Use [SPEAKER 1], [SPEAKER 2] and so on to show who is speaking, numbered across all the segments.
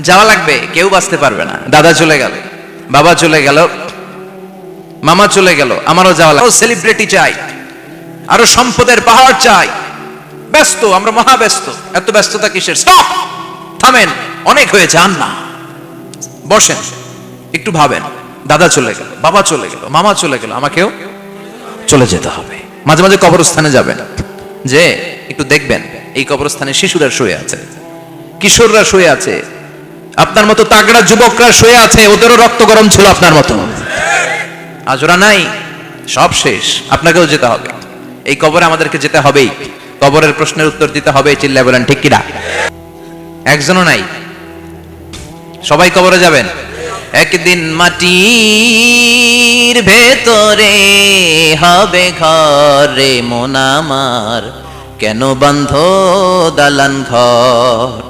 [SPEAKER 1] যাওয়া লাগবে, কেউ বাঁচতে পারবে না। দাদা চলে গেল, বাবা চলে গেল, মামা চলে গেল, আমারও যাওয়া লাগবে। সেলিব্রিটি চাই, আরও সম্পদের পাহাড় চাই। ব্যস্ত, আমরা মহা ব্যস্ত এত ব্যস্ততা কিসের? স্টপ থামেন, অনেক হয়েছে, আন না। বসেন, একটু ভাবেন। দাদা চলে গেল, বাবা চলে গেল, মামা চলে গেল, আমাকেও চলে যেতে হবে। মাঝে মাঝে কবরস্থানে যাবেন। যে, একটু দেখবেন, এই কবরস্থানে শিশুরা শুয়ে আছে, কিশোররা শুয়ে আছে আপনার মতো তাগড়া যুবকরা শুয়ে আছে, ওদেরও রক্ত গরম ছিল আপনার মতো। আজ ওরা নাই, সব শেষ, আপনাকেও যেতে হবে। এই কবরে আমাদেরকে যেতে হবেই। কবরের প্রশ্নের উত্তর দিতে হবে চিল্লা বলেন, ঠিক কিনা? একজনও নাই। সবাই কবরে যাবেন। একদিন মাটির ভেতরে হবে ঘরে মন আমার। কেন বন্ধ দালান ঘর?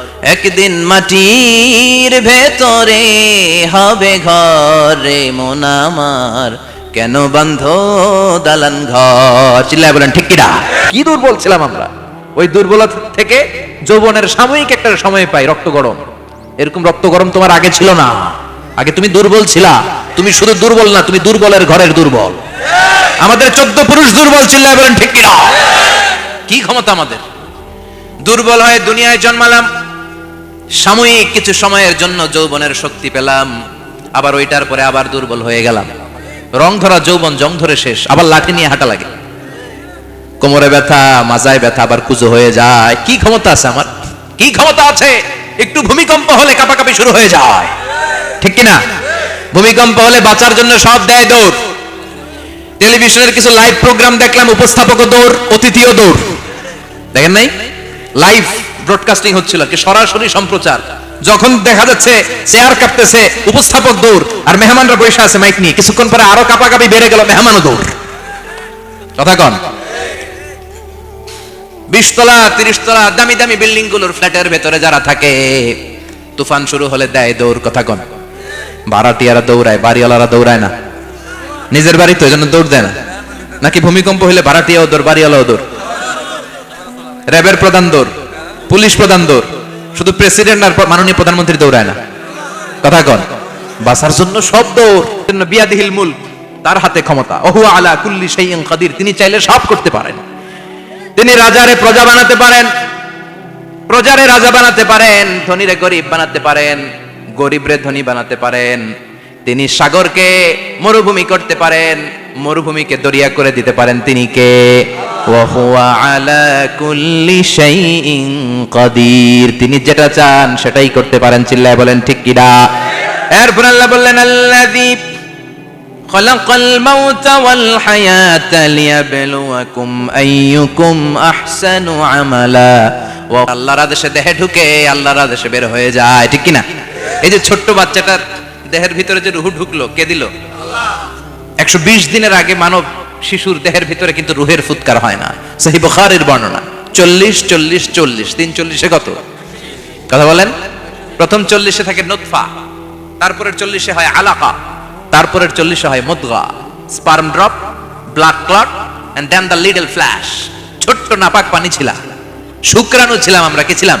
[SPEAKER 1] একদিন মাটির ভেতরে হবে ঘরে মন আমার। কেন বান্ধ দালান ঘর? চিল্লায় বলেন ঠিক কিনা? কি দুর্বল ছিলাম আমরা? ওই দুর্বলতা থেকে যৌবনের সাময়িক একটা সময় পাই রক্ত গরম। এরকম রক্ত গরম তোমার আগে ছিল না। আগে তুমি দুর্বল ছিলা। তুমি শুধু দুর্বল না তুমি দুর্বলের ঘরের দুর্বল। আমাদের চোদ্দ পুরুষ দুর্বল চিল্লায় বলেন ঠিক কিনা? কি ক্ষমতা আমাদের? দুর্বল হয়ে দুনিয়ায় জন্মালাম সাময়িক কিছু সময়ের জন্য যৌবনের শক্তি পেলাম, আবার ওইটার পরে আবার দুর্বল হয়ে গেলাম। রং ধরা যৌবন, জং ধরে শেষ, আবার লাঠি নিয়ে হাঁটা লাগে। কোমরে ব্যথা, মাজায় ব্যথা, আবার কুজো হয়ে যায়। কি ক্ষমতা আছে আমার? কি ক্ষমতা আছে? একটু ভূমিকম্প হলে কাঁপাকাঁপি শুরু হয়ে যায়। ঠিক কিনা? ভূমিকম্প হলে বাঁচার জন্য সব দেয় দৌড়। টেলিভিশনের কিছু লাইভ প্রোগ্রাম দেখলাম, উপস্থাপক দৌড়, অতিথিও দৌড়। দেখেন নাই? লাইভ ব্রডকাস্টিং হচ্ছিল, কি সরাসরি সম্প্রচার। যখন দেখা যাচ্ছে চেয়ার কাঁপতেছে, উপস্থাপক দৌড়, আর মেহমানরা বসে আছে মাইক নিয়ে, কিছুক্ষণ পরে আরও কাপাকাপি বেড়ে গেল, মেহমানও দৌড়। কথা কন। বিশ তলা তিরিশ তলা দামি দামি বিল্ডিংগুলোর ফ্ল্যাটের ভেতরে যারা থাকে, তুফান শুরু হলে দেয় দৌড়, কথা কন। ভাড়াটিয়ারা দৌড়ায়, বাড়িওয়ালারা দৌড়ায় না। নিজের বাড়ি তো এজন্য দৌড় দেয় না। নাকি ভূমিকম্প হলে ভাড়াটিয়াও দৌড়, বাড়িওয়ালাও দৌড়। র্যাবের প্রধান দৌড়। পুলিশ প্রধান দৌড়। শুধু প্রেসিডেন্ট আর মাননীয় প্রধানমন্ত্রী দৌড়ায় না। কথা কন। বাসার জন্য সব দৌড়। জন্য বিয়াদিহিল মুল তার হাতে ক্ষমতা। ওহু আলা কুল্লি শাইইন কাদির। তিনি চাইলে সব করতে পারেন। তিনি রাজারে প্রজা বানাতে পারেন। প্রজারে রাজা বানাতে পারেন। ধনীরে গরিব বানাতে পারেন। গরিবরে ধনী বানাতে পারেন। তিনি সাগরকে মরুভূমি করতে পারেন। মরুভূমিকে দরিয়া করে দিতে পারেন। তিনি কে? ওয়াহুয়া আলা কুল্লি শাইইন কাদির তিনি যেটা চান সেটাই করতে পারেন চিল্লায় বলেন ঠিক কিনা এরপর আল্লাহ বললেন আল্লাযী خلق الموت والحياة ليبلوكم أيكم أحسن عملا আল্লাহর আদেশে দেহে ঢুকে আল্লাহর আদেশে বের হয়ে যায় ঠিক কিনা এই যে ছোট্ট বাচ্চাটার দেহের ভিতরে যে রুহু ঢুকলো কে দিল একশো বিশ দিনের আগে মানব শিশুর দেহের ভিতরে কিন্তু রুহের ফুৎকার হয় না। সহি বুখারীর বর্ণনা। চল্লিশ চল্লিশ চল্লিশ। তিন চল্লিশে কত? কথা বলেন। প্রথম চল্লিশে থাকে নোৎফা তারপরের চল্লিশে হয় আলাকা। তারপরের চল্লিশে হয় মুদগা। Sperm drop, blood clot and then the little flesh ছোট্ট নাপাক পানি ছিলাম। শুক্রাণু ছিলাম আমরা, কি ছিলাম?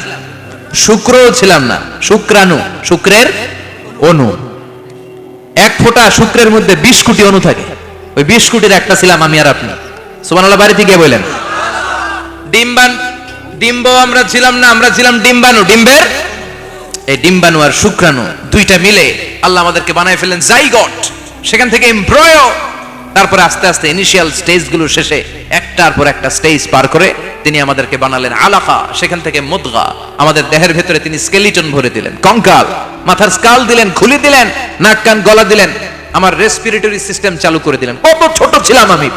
[SPEAKER 1] শুক্র ছিলাম না। শুক্রাণু। শুক্রের অণু। এক ফোঁটা শুক্রের মধ্যে বিশ কোটি অণু থাকে। ওই বিশ কোটির একটা ছিলাম আমি আর আপনি। সুবহানাল্লাহ বাড়ি থেকে বললেন ডিম্বান ডিম্ব আমরা ছিলাম না, আমরা ছিলাম ডিম্বাণু। ডিম্বের? এই ডিম্বাণু আর শুক্রাণু দুইটা মিলে আল্লাহ আমাদেরকে বানায় ফেলেন জাইগট। সেখান থেকে এমব্রয়। তারপরে আস্তে আস্তে ইনিশিয়াল স্টেজগুলো শেষে একটার পর একটা স্টেজ পার করে তিনি আমাদেরকে বানালেন আলাকা। সেখান থেকে মুদগা। আমাদের দেহের ভেতরে তিনি স্কেলিটন ভরে দিলেন। কঙ্কাল। মাথার স্কাল দিলেন, খুলি দিলেন নাক কান গলা দিলেন। আমার রেসপিরেটরি সিস্টেম চালু করে দিলেন কত ছোট ছিলাম আমি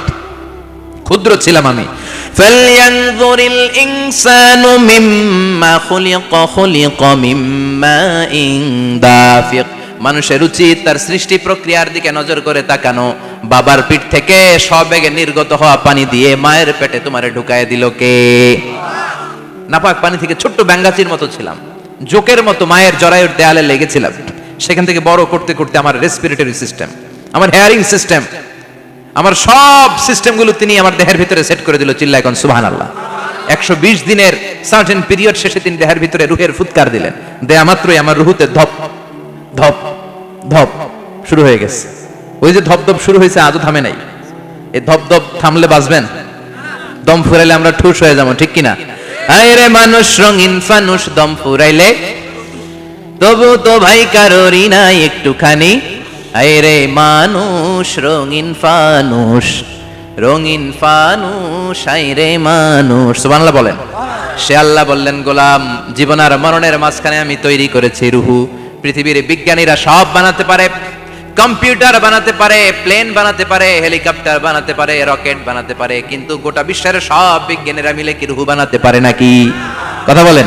[SPEAKER 1] ক্ষুদ্র ছিলাম আমি فلينظر الإنسان مما خلق خلق من ماء دافق মানুষের উচিত তার সৃষ্টি প্রক্রিয়ার দিকে নজর করে তাকানো বাবার পিঠ থেকে সবেগে নির্গত হওয়া পানি দিয়ে মায়ের পেটে তোমারে ঢুকায় দিল কে নাপাক পানি থেকে ছোট্ট ব্যাঙ্গাচির মতো ছিলাম জোকের মতো মায়ের জরায়ুর দেয়ালে লেগেছিলাম সেখান থেকে বড় করতে করতে আমার রেসপিরেটরি সিস্টেম আমার হেয়ারিং সিস্টেম আমার সব সিস্টেমগুলো তিনি আমার দেহের ভিতরে সেট করে দিল চিল্লা এখন সুবহান আল্লাহ একশো বিশ দিনের সার্টেন পিরিয়ড শেষে তিনি দেহের ভিতরে রুহের ফুৎকার দিলেন। দেয়া মাত্রই আমার রুহুতে ধপ ধপ ধপ শুরু হয়ে গেছে। ওই যে ধপ ধপ শুরু হয়েছে, আজও থামে নাই। এই ধপ ধপ থামলে বাঁচবেন? দম ফুরাইলে আমরা ঠুস হয়ে যাব, ঠিক কিনা? আয় রে মানুষ, রঙিন ফানুষ, দম ফুরাইলে তবু তো ভাই কারোরই নাই একটুখানি। আয় রে মানুষ, রঙিন ফানুষ রঙিন ফানুষ, আয় রে মানুষ। সুবহানাল্লাহ বলেন। সে আল্লাহ বললেন, গোলাম, জীবন আর মরণের মাঝখানে আমি তৈরি করেছি রুহু। পৃথিবীর বিজ্ঞানীরা সব বানাতে পারে, কম্পিউটার বানাতে পারে, প্লেন বানাতে পারে, হেলিকপ্টার বানাতে পারে, রকেট বানাতে পারে, কিন্তু গোটা বিশ্বের সব বিজ্ঞানীরা মিলে কি রুহু বানাতে পারে নাকি? কথা বলেন।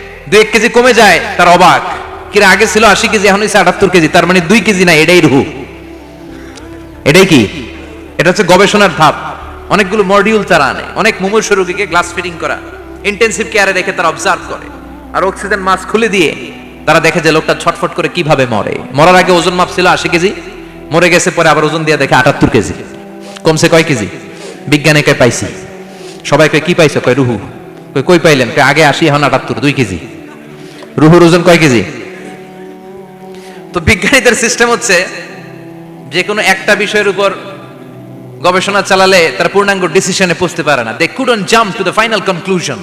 [SPEAKER 1] দুই এক কেজি কমে যায়, তার অবাক। কিরা আগে ছিল আশি কেজি, এখন হচ্ছে আটাত্তর কেজি, তার মানে দুই কেজি না, এটাই রুহু। এটাই কি? এটা হচ্ছে গবেষণার ধাপ। অনেকগুলো মডিউল তারা আনে, অনেক মুমূর্ষ রোগীকে গ্লাস ফিটিং করা। ইন্টেন্সিভ কেয়ারে রেখে তারা অবজার্ভ করে। আর অক্সিজেন মাস্ক খুলে দিয়ে তারা দেখে যে লোকটা ছটফট করে কীভাবে মরে। মরার আগে ওজন মাপ ছিল আশি কেজি, মরে গেছে পরে আবার ওজন দিয়ে দেখে আটাত্তর কেজি। কমছে কয় কেজি? বিজ্ঞানে কয় পাইছি। সবাই কয় কি পাইছে? কয় রুহু? কই পাইলেন? আগে আসি, এখন আটাত্তর, দুই কেজি। রুহুর ওজন কয় কেজি? তো বিজ্ঞানীদের সিস্টেম হচ্ছে যে কোনো একটা বিষয়ের উপর গবেষণা চালালে তারা পূর্ণাঙ্গ ডিসিশনে পৌঁছতে পারে না। They couldn't jump to the final conclusion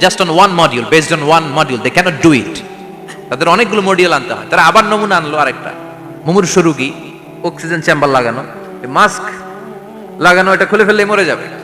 [SPEAKER 1] just on one module based on one module they can't do it তাদের অনেকগুলো মডিউল আনতে হয়। তারা আবার নমুনা আনলো আরেকটা। মুমূর্ষ রুগী অক্সিজেন চেম্বার লাগানো। মাস্ক লাগানো, এটা খুলে ফেললে মরে যাবে।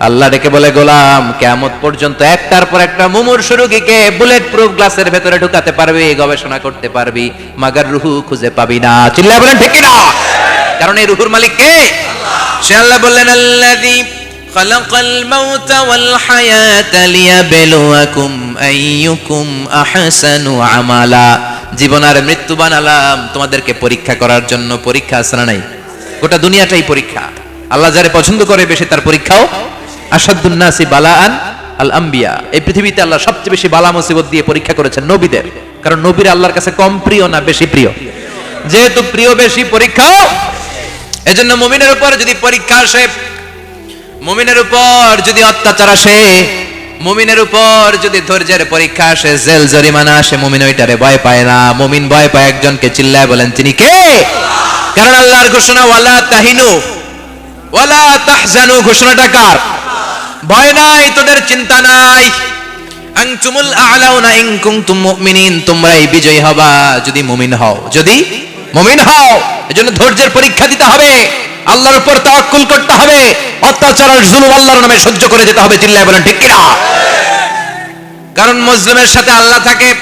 [SPEAKER 1] আল্লাহ ডেকে বলে গোলাম কেমত পর্যন্ত একটার পর একটা মুমুর রুগীকে বুলেট প্রুফ গ্লাসের ভেতরে ঢুকাতে পারবি গবেষণা করতে পারবি মাগার রুহু খুঁজে পাবি না চিল্লা বলেন ঠিক না কারণ এই রুহুর মালিক কে সে আল্লাহ বললেন আল্লাযী خلق الموت والحياة ليبلوكم أيكم أحسن عملا জীবন আর মৃত্যু বানালাম তোমাদেরকে পরীক্ষা করার জন্য পরীক্ষা আছে না নাই গোটা দুনিয়াটাই পরীক্ষা আল্লাহ যারে পছন্দ করে বেশি তার পরীক্ষাও আসাদুন্নাসি আল আম্বিয়া এই পৃথিবীতে আল্লাহ সবচেয়ে বেশি বালা মুসিবত দিয়ে পরীক্ষা করেছেন নবীদের। কারণ নবীর আল্লাহর কাছে কম প্রিয় না বেশি প্রিয়। যেহেতু প্রিয় বেশি এজন্য মুমিনের উপর যদি পরীক্ষা আসে, মুমিনের উপর যদি অত্যাচার আসে, মুমিনের উপর যদি ধৈর্যের পরীক্ষা আসে, জেল জরিমানা আসে, মুমিন ওইটারে ভয় পায় না। মুমিন ভয় পায় একজনকে চিল্লায় বলেন, তিনি কে? কারণ আল্লাহর ঘোষণা, ওয়ালা তাহিনু, ওয়ালা তাহজানু ঘোষণাটা কার? ভয় নাই, তোদের চিন্তা নাই। কুনতুম মুমিনিন, তোমরাই বিজয়ী হবা যদি মুমিন হও। যদি মুমিন হও, এজন্য ধৈর্যের পরীক্ষা দিতে হবে। আল্লাহর উপর তাওয়াক্কুল করতে হবে। অত্যাচার আর জুলুম আল্লাহর নামে সহ্য করে যেতে হবে, চিল্লায় বলেন, ঠিক কিনা? কারণ মুসলিমের সাথে আল্লাহ থাকে,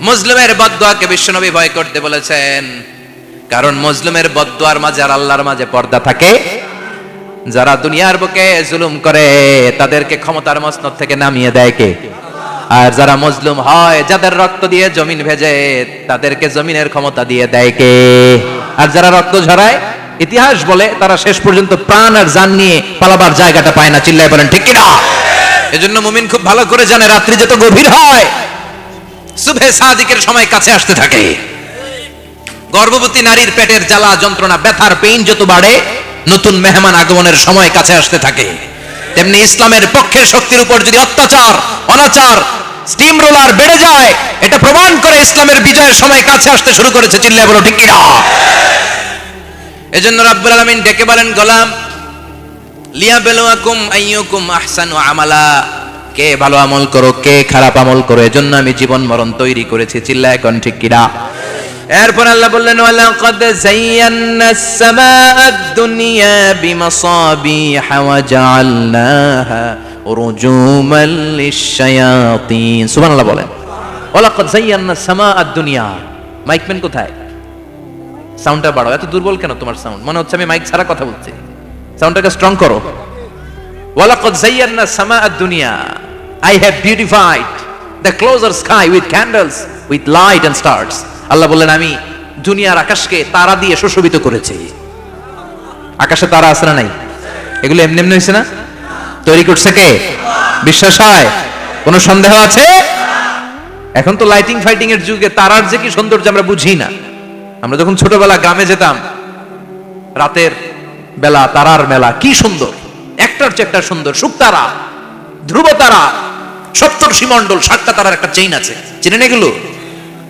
[SPEAKER 1] মুসলিমের বদদোয়াকে বিশ্বনবী ভয় করতে বলেছেন। কারণ মুসলিমের বদদোয়ার মাঝে আর আল্লাহর মাঝে পর্দা থাকে। যারা দুনিয়ার বুকে জুলুম করে, তাদেরকে ক্ষমতার মসনদ থেকে নামিয়ে দেয় কে? আর যারা মজলুম হয়, যাদের রক্ত দিয়ে জমিন ভেজে, তাদেরকে জমিনের ক্ষমতা দিয়ে দেয় কে? আর যারা রক্ত ঝরায়, ইতিহাস বলে তারা শেষ পর্যন্ত প্রাণ আর জান নিয়ে পালাবার জায়গাটা পায় না। চিল্লায় বলেন, ঠিক কিনা? এজন্য মুমিন খুব ভালো করে জানে, রাত্রি যত গভীর হয় সুবে সাদিকের সময় কাছে আসতে থাকে। গর্ভবতী নারীর পেটের জ্বালা যন্ত্রণা, ব্যথার পেইন যত বাড়ে নতুন মেহমান আগমনের সময় কাছে আসতে থাকে। তেমনি ইসলামের পক্ষের শক্তির উপর যদি অত্যাচার, অনাচার স্টিম রোলার বেড়ে যায়, এটা প্রমাণ করে ইসলামের বিজয়ের সময় কাছে আসতে শুরু করেছে। চিল্লায় বলো, ঠিক কিনা? এজন্য রাব্বুল আলামিন ডেকে বলেন, গোলাম, লিয়া বেলুয়াকুম আইয়ুকুম আহসানু আমালা। কে ভালো আমল করো, কে খারাপ আমল করো? এজন্য আমি জীবন মরণ তৈরি করেছি। চিল্লা এখন ঠিক কিনা? এরপর আল্লাহ বললেন, ওয়ালাকাদ যায়্যানা আস-সামাআদ দুনিয়া বিমাসাবিহা ওয়া জাআলনাহা রুজুমান লিশ-শায়াতিন। সুবহানাল্লাহ বলেন, ওয়ালাকাদ যায়্যানা আস-সামাআদ দুনিয়া। মাইকম্যান কোথায়? সাউন্ডটা বাড়াও, এত দুর্বল কেন তোমার সাউন্ড? মনে হচ্ছে আমি মাইক ছাড়া কথা বলছি। সাউন্ডটাকে স্ট্রং করো। ওয়ালাকাদ যায়্যানা সামাআদ দুনিয়া। I have beautified the closer sky with candles with light and stars Allah বললেন, আমি দুনিয়ার আকাশকে তারা দিয়ে সুশোভিত করেছি। আকাশে তারা আছে না নাই? এগুলো এমনি এমনি হয়েছে না? তৈরি করছে কে? বিশ্বাস হয়? কোনো সন্দেহ আছে? এখন তো লাইটিং ফাইটিং এর যুগে তারার যে কি সৌন্দর্য আমরা বুঝি না। আমরা যখন ছোটবেলা গ্রামে যেতাম, রাতের বেলা, তারার মেলা, কি সুন্দর। একটার চেয়ে একটা সুন্দর। শুকতারা ধ্রুব তারা সপ্তর সীমণ্ডল সাতটা তারার একটা চেইন আছে। চিনেন এগুলো?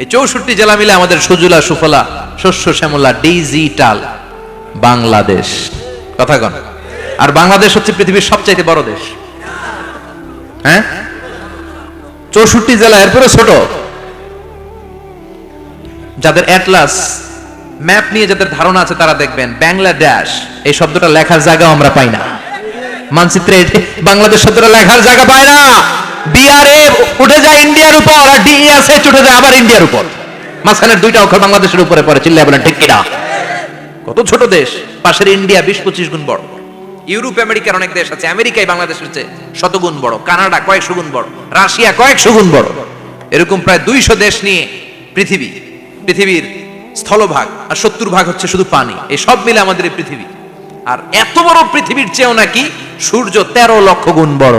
[SPEAKER 1] এই চৌষট্টি জেলা মিলে আমাদের সুজলা, সুফলা, শস্য, শ্যামলা, ডিজিটাল বাংলাদেশ। কথা কন। আর বাংলাদেশ হচ্ছে পৃথিবীর সবচাইতে বড় দেশ। হ্যাঁ? চৌষট্টি জেলা, এরপরে ছোট। যাদের অ্যাটলাস ম্যাপ নিয়ে যাদের ধারণা আছে তারা দেখবেন, বাংলাদেশ। এই শব্দটা লেখার জায়গাও আমরা পাই না। মানচিত্রে বাংলাদেশ শব্দটা লেখার জায়গা পায় না। বিআরএ উঠে যায় ইন্ডিয়ার উপর আর ডিএসএচ উঠে যায় আবার ইন্ডিয়ার উপর। দুইটা অক্ষর বাংলাদেশের উপরে পড়ে বলেন, ঠিক কিনা কত ছোট দেশ, পাশের ইন্ডিয়া বিশ পঁচিশ গুণ বড়। ইউরোপ আমেরিকার অনেক দেশ আছে আমেরিকায় শতগুণ বড়, কানাডা কয়েকশো গুণ বড়, রাশিয়া কয়েকশো গুণ বড়। এরকম প্রায় দুইশো দেশ নিয়ে পৃথিবী, পৃথিবীর স্থলভাগ আর সত্তর ভাগ হচ্ছে শুধু পানি, এই সব মিলে আমাদের পৃথিবী। আর এত বড় পৃথিবীর চেয়েও নাকি সূর্য তেরো লক্ষ গুণ বড়।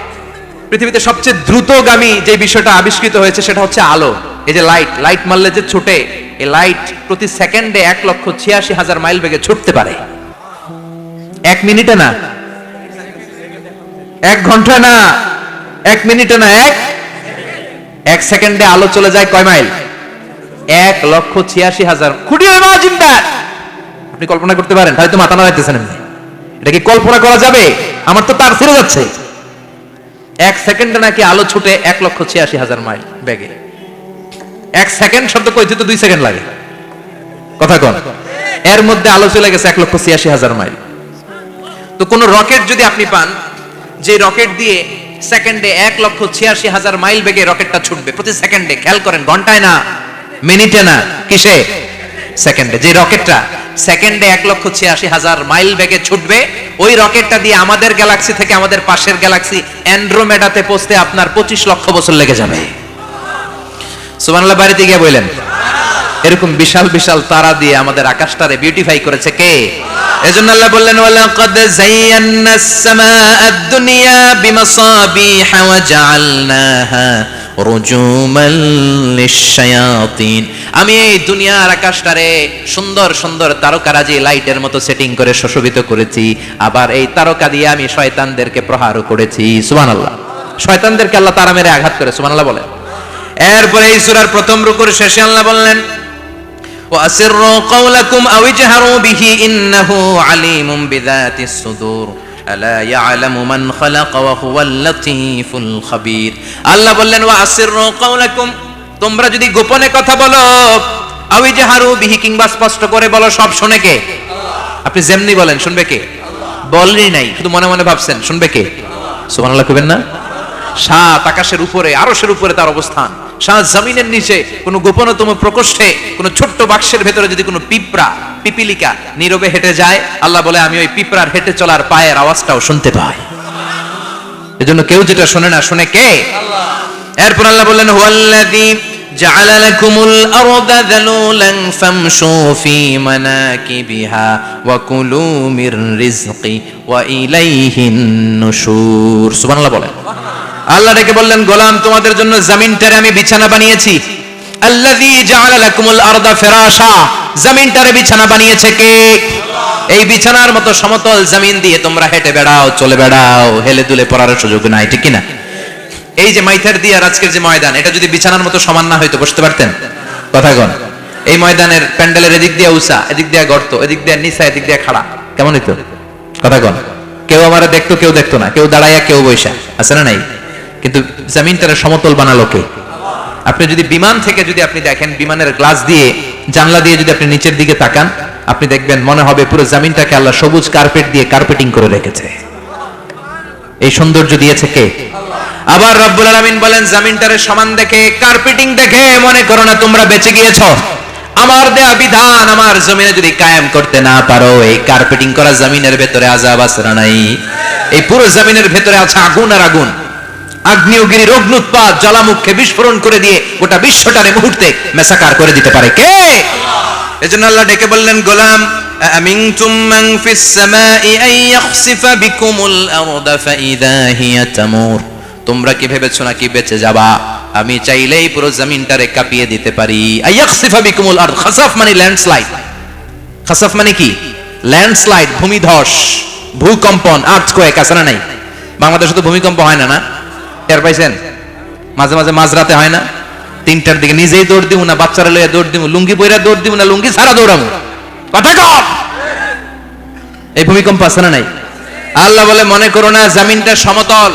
[SPEAKER 1] পৃথিবীতে সবচেয়ে দ্রুতগামী যে বিষয়টা আবিষ্কৃত হয়েছে সেটা হচ্ছে আলো। এই যে লাইট লাইট মারলে যে ছুটে, এই লাইট প্রতি সেকেন্ডে এক লক্ষ ছিয়াশি হাজার মাইল বেগে ছুটতে পারে। এক মিনিটে না। এক ঘণ্টা না। এক মিনিটে না, এক? এক সেকেন্ডে আলো চলে যায় কয় মাইল এক লক্ষ ছিয়াশি হাজার। খুঁটি আপনি কল্পনা করতে পারেন হয়তো মাথা নাড়াইতেছেন এটা কি কল্পনা করা যাবে? আমার তো তার ফিরে যাচ্ছে। এক সেকেন্ডে নাকি আলো ছুটে এক লক্ষ ছিয়াশি হাজার মাইল বেগে। এক সেকেন্ড শব্দ কইতে তো দুই সেকেন্ড লাগে। কথা কন। এর মধ্যে আলো চলে গেছে এক লক্ষ ছিয়াশি হাজার মাইল। তো কোন রকেট যদি আপনি পান, যে রকেট দিয়ে সেকেন্ডে এক লক্ষ ছিয়াশি হাজার মাইল বেগে রকেটটা ছুটবে, প্রতি সেকেন্ডে, খেয়াল করেন, ঘন্টায় না, মিনিটে না, কিসে? সেকেন্ডে, যে রকেটটা সেকেন্ডে এক লক্ষ ছিয়াশি হাজার মাইল বেগে ছুটবে। ওই রকেটটা দিয়ে আমাদের গ্যালাক্সি থেকে আমাদের পাশের গ্যালাক্সি অ্যান্ড্রোমেডাতে পৌঁছতে আপনার পঁচিশ লক্ষ বছর লেগে যাবে। বাড়িতে গিয়ে বললেন, এরকম বিশাল বিশাল তারা দিয়ে আমাদের আকাশটারে বিউটিফাই করেছে কে? এজন্য আল্লাহ বললেন, ওয়ালাকাদ দুনিয়া বিমাসাবিহা ওয়া জাআলনাহা রুজুমান লিশ-শায়াতিন। আমি এই দুনিয়ার আকাশটারে সুন্দর সুন্দর তারকারাজি লাইটের মতো সেটিং করে সুশোভিত করেছি আবার এই তারকা দিয়ে আমি শয়তানদেরকে প্রহারও করেছি সুবহানাল্লাহ শয়তানদেরকে আল্লাহ তারা মেরে আঘাত করে সুবহানাল্লাহ বলেন এরপরে এই সূরার প্রথম রুকুর শেষে আল্লাহ বললেন وأسروا قولكم أو اجهروا به إنه عليم بذات الصدور ألا يعلم من خلق وهو اللطيف الخبير আল্লাহ বললেন وأسروا قولكم তোমরা যদি গোপনে কথা বলো, আও ইজহারু বিহি কিংবা স্পষ্ট করে বলো, সব শুনে কে? আপনি যেমনি বলেন, শুনবে কে? বলেনই নাই, শুধু মনে মনে ভাবছেন, শুনবে কে? সুবহানাল্লাহ কইবেন না? সাত আকাশের উপরে, আরশের উপরে তার অবস্থান। সাত জমিনের নিচে, কোনো গোপনতম প্রকোষ্ঠে, কোনো ছোট্ট বাক্সের ভেতরে যদি কোনো পিঁপড়া, পিপিলিকা নীরবে হেঁটে যায়, আল্লাহ বলে, আমি ওই পিঁপড়ার হেঁটে চলার পায়ের আওয়াজটাও শুনতে পাই। এজন্য কেউ যেটা শোনে না, শুনে কে? এরপর আল্লাহ বললেন, হুয়াল্লাযী جعل لكم الأرض ذلولا فامشوا في مناكبها وكلوا من رزقه وإليه النشور سبحان الله বলেন আল্লাহ ডেকে বললেন গোলাম তোমাদের জন্য জমিনটারে আমি বিছানা বানিয়েছি আল্লাযী জাআলা লাকুমুল আরদা ফিরাশা জমিনটারে বিছানা বানিয়েছে কে এই বিছানার মতো সমতল জমিন দিয়ে তোমরা হেঁটে বেড়াও চলে বেড়াও হেলে দুলে পড়ার সুযোগ নাই ঠিক কি না এই যে মাইথার দিয়ে আর আজকের যে ময়দান, এটা যদি বিছানার মতো সমান না হয়তো বসতে পারতেন? কথা কন এই ময়দানের প্যান্ডেলের এদিক দিয়ে উষা, এদিক দিয়ে গর্ত, এদিক দিয়ে নিচা এদিক দিয়ে খাড়া, কেমন হইতো? কথা কন কেউ আমার দেখতো, কেউ দেখতো না, কেউ দাঁড়াইয়া, কেউ বৈশা আছে না নাই? কিন্তু জমিনটারে সমতল বানালো কে? আপনি যদি বিমান থেকে যদি আপনি দেখেন, বিমানের গ্লাস দিয়ে, জানলা দিয়ে যদি আপনি নিচের দিকে তাকান, আপনি দেখবেন মনে হবে পুরো জমিনটাকে আল্লাহ সবুজ কার্পেট দিয়ে কার্পেটিং করে রেখেছে। এই সৌন্দর্য দিয়েছে কে? আবার রব্বুল আলামিন বলেন জমিনটারে সমান দেখে কার্পেটিং দেখে মনে করো না তোমরা বেঁচে গিয়েছো আমার দেয়া বিধান আমার জমিনে যদি কায়েম করতে না পারো এই কার্পেটিং করা জমিনের ভেতরে আজাব আছে না নাই এই পুরো জমিনের ভেতরে আছে আগুন আর আগুন আগ্নেয়গিরির অগ্নুৎপাত জ্বালামুখে বিস্ফোরণ করে দিয়ে গোটা বিশ্বটারে মুহূর্তে মেসাকার করে দিতে পারে কে এজন্য আল্লাহ ডেকে বললেন গোলাম أأمنتم من في السماء أن يخسف بكم الأرض فإذا هي تمور তোমরা কি ভেবেছো নাকি বেঁচে যাবা? আমি চাইলেই পুরো জমিনটারে কাঁপিয়ে দিতে পারি। মানে মানে কি? ল্যান্ডস্লাইড, ভূমিধস, ভূকম্পন, আর্থকোয়েক, আছে না নাই? বাংলাদেশে তো ভূমিকম্প হয় না না? টের পাইছেন? মাঝে মাঝে মাঝরাতে হয় না? তিনটার দিকে নিজেই দৌড় দিব না, বাচ্চারা লইয়া দৌড় দিব লুঙ্গি পইরা দৌড় দিব না, লুঙ্গি ছাড়া দৌড়াবো কথা কর এই ভূমিকম্প আছে না নাই? আল্লাহ বলে, মনে করো না, জমিনটা সমতল।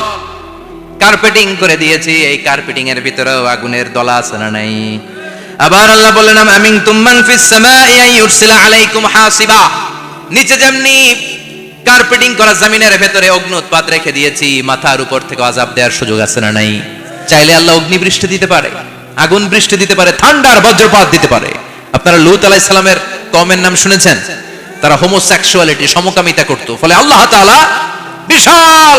[SPEAKER 1] কার্পেটিং করে দিয়েছি, এই কার্পেটিং এর ভিতরেও আগুনের দলা আছে না নাই? আবার আল্লাহ বললেন আমিন তুমান ফিস সামাই ইউরসিলা আলাইকুম হাসিবা। নিচে যেমনি কার্পেটিং করা জমিনের ভেতরে অগ্নুৎপাত রেখে দিয়েছি, মাথার উপর থেকে আজাব দেওয়ার সুযোগ আছে না নাই? চাইলে আল্লাহ অগ্নি বৃষ্টি দিতে পারে, আগুন বৃষ্টি দিতে পারে, ঠান্ডার বজ্রপাত দিতে পারে। আপনারা লুত আলাইহিস সালামের কমের নাম শুনেছেন? তারা হোমোসেক্সুয়ালিটি সমকামিতা করত। ফলে আল্লাহ তাআলা বিশাল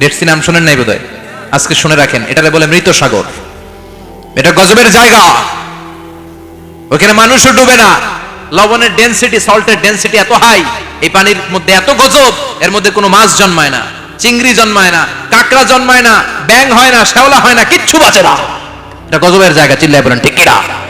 [SPEAKER 1] ডেড নাম শুনেন নাই বোধহয়? আজকে শুনে রাখেন এটারে বলে মৃত সাগর। এটা গজবের জায়গা। ওখানে মানুষও ডুবে না। লবণের ডেনসিটি সল্টের ডেনসিটি এত হাই এই পানির মধ্যে এত গজব, এর মধ্যে কোনো মাছ জন্মায় না, চিংড়ি জন্মায় না, কাঁকড়া জন্মায় না ব্যাং হয় না, শ্যাওলা হয় না, কিচ্ছু বাঁচে না। এটা গজবের জায়গা, চিল্লায় বলেন, ঠিক কিনা?